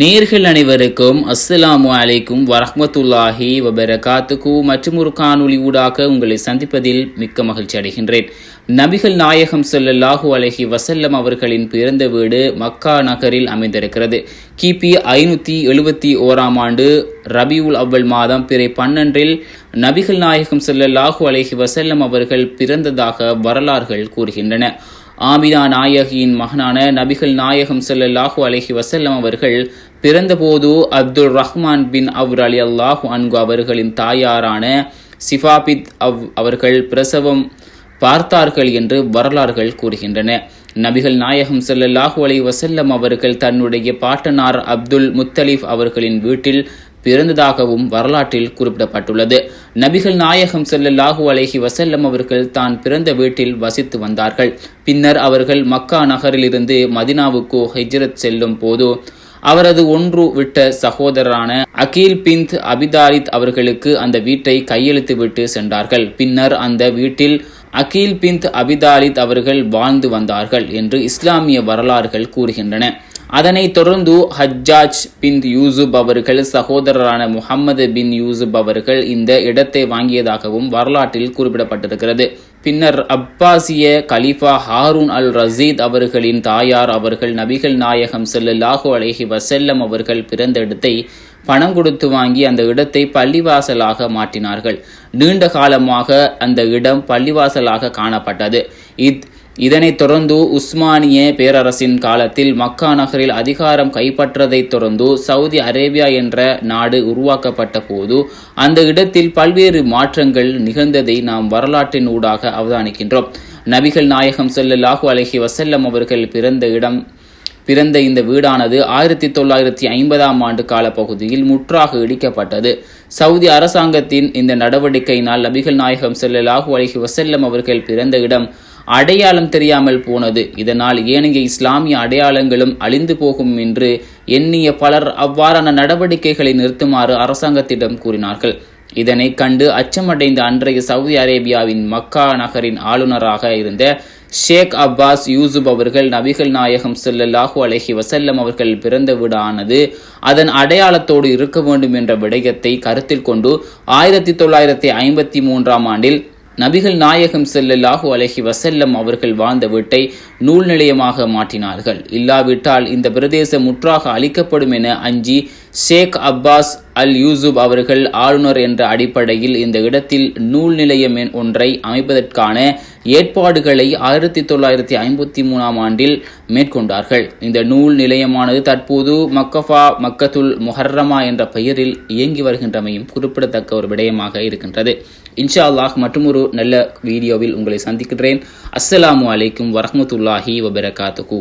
நேர்கள் அனைவருக்கும் அஸ்ஸலாமு அலைக்கும் வரஹமத்துல்லாஹி வபரகாத்துக்கு மற்றும் ஒரு காணொளி ஊடாக உங்களை சந்திப்பதில் மிக்க மகிழ்ச்சி அடைகின்றேன். நபிகள் நாயகம் சொல்லல்லாஹு அலஹி வசல்லம் அவர்களின் பிறந்த வீடு மக்கா நகரில் அமைந்திருக்கிறது. கிபி ஐநூற்றி எழுபத்தி ஓராம் ஆண்டு ரபியுல் அவ்வல் மாதம் பிறை பன்னெண்டில் நபிகள் நாயகம் சொல்லல்லாஹு அலஹி வசல்லம் அவர்கள் பிறந்ததாக வரலாறுகள் கூறுகின்றன. ஆமினா நாயகியின் மகனான நபிகள் நாயகம் செல்லல்லாஹு அலைஹி வசல்லம் அவர்கள் பிறந்தபோது அப்துல் ரஹ்மான் பின் அவர் அலி அல்லாஹு அன்கு அவர்களின் தாயாரான சிஃபாபித் அவ் அவர்கள் பிரசவம் பார்த்தார்கள் என்று வரலாறுகள் கூறுகின்றன. நபிகள் நாயகம் செல்லல்லாஹு அலி வசல்லம் அவர்கள் தன்னுடைய பாட்டனார் அப்துல் முத்தலிஃப் அவர்களின் வீட்டில் பிறந்ததாகவும் வரலாற்றில் குறிப்பிடப்பட்டுள்ளது. நபிகள் நாயகம் செல்லல்லாஹு அலேஹி வசல்லம் அவர்கள் தான் பிறந்த வீட்டில் வசித்து வந்தார்கள். பின்னர் அவர்கள் மக்கா நகரிலிருந்து மதினாவுக்கோ ஹிஜ்ரத் செல்லும் போது அவரது ஒன்று விட்ட சகோதரரான அகீல் பிந்த் அபிதாரித் அவர்களுக்கு அந்த வீட்டை கையெழுத்து விட்டு சென்றார்கள். பின்னர் அந்த வீட்டில் அகீல் பிந்த் அபிதாலித் அவர்கள் வாழ்ந்து வந்தார்கள் என்று இஸ்லாமிய வரலாறுகள் கூறுகின்றன. அதனைத் தொடர்ந்து ஹஜ்ஜாஜ் பின் யூசுப் அவர்கள் சகோதரரான முகமது பின் யூசுப் அவர்கள் இந்த இடத்தை வாங்கியதாகவும் வரலாற்றில் குறிப்பிடப்பட்டிருக்கிறது. பின்னர் அப்பாசிய கலீஃபா ஹாரூன் அல் ரசீத் அவர்களின் தாயார் அவர்கள் நபிகள் நாயகம் ஸல்லல்லாஹு அலேஹி வசல்லம் அவர்கள் பிறந்த இடத்தை பணம் கொடுத்து வாங்கி அந்த இடத்தை பள்ளிவாசலாக மாற்றினார்கள். நீண்ட காலமாக அந்த இடம் பள்ளிவாசலாக காணப்பட்டது. இத் இதனைத் தொடர்ந்து உஸ்மானிய பேரரசின் காலத்தில் மக்கா நகரில் அதிகாரம் கைப்பற்றதைத் தொடர்ந்து சவுதி அரேபியா என்ற நாடு உருவாக்கப்பட்ட போது அந்த இடத்தில் பல்வேறு மாற்றங்கள் நிகழ்ந்ததை நாம் வரலாற்றின் ஊடாக அவதானிக்கின்றோம். நபிகள் நாயகம் செல்லல்லாஹு அலஹி வசல்லம் அவர்கள் பிறந்த இடம் பிறந்த இந்த வீடானது ஆயிரத்தி தொள்ளாயிரத்தி ஐம்பதாம் ஆண்டு காலப்பகுதியில் முற்றாக இடிக்கப்பட்டது. சவுதி அரசாங்கத்தின் இந்த நடவடிக்கையினால் நபிகள் நாயகம் ஸல்லல்லாஹு அலஹி வசல்லம் அவர்கள் பிறந்த இடம். அடையாளம் தெரியாமல் போனது. இதனால் ஏனைய இஸ்லாமிய அடையாளங்களும் அழிந்து போகும் என்று எண்ணிய பலர் அவ்வாறான நடவடிக்கைகளை நிறுத்துமாறு அரசாங்கத்திடம் கூறினார்கள். இதனை கண்டு அச்சமடைந்த அன்றைய சவுதி அரேபியாவின் மக்கா நகரின் ஆளுநராக இருந்த ஷேக் அப்பாஸ் யூசுப் அவர்கள் நபிகள் நாயகம் செல்லல்லாஹு அலஹி வசல்லம் அவர்கள் பிறந்த வீடானது அதன் அடையாளத்தோடு இருக்க வேண்டும் என்ற விடயத்தை கருத்தில் கொண்டு ஆயிரத்தி தொள்ளாயிரத்தி ஐம்பத்தி மூன்றாம் ஆண்டில் நபிகள் நாயகம் செல்லல்லாஹு அலஹி வசல்லம் அவர்கள் வாழ்ந்த வீட்டை நூல் நிலையமாக மாற்றினார்கள். இல்லாவிட்டால் இந்த பிரதேசம் முற்றாக அளிக்கப்படும் என அஞ்சி ஷேக் அப்பாஸ் அல் யூசுப் அவர்கள் ஆளுநர் என்ற அடிப்படையில் இந்த இடத்தில் நூல் நிலையம் ஒன்றை அமைப்பதற்கான ஏற்பாடுகளை ஆயிரத்தி தொள்ளாயிரத்தி ஐம்பத்தி மூணாம் ஆண்டில் மேற்கொண்டார்கள். இந்த நூல் நிலையமானது தற்போது மக்கஃபா மக்கத்துல் முஹர்ரமா என்ற பெயரில் இயங்கி வருகின்றமையும் குறிப்பிடத்தக்க ஒரு விடயமாக இருக்கின்றது. இன்ஷா அல்லாஹ் மற்றும் ஒரு நல்ல வீடியோவில் உங்களை சந்திக்கின்றேன் அஸ்ஸலாமு அலைக்கும் வரமத்துல்லாஹி வபரகாத்துஹூ.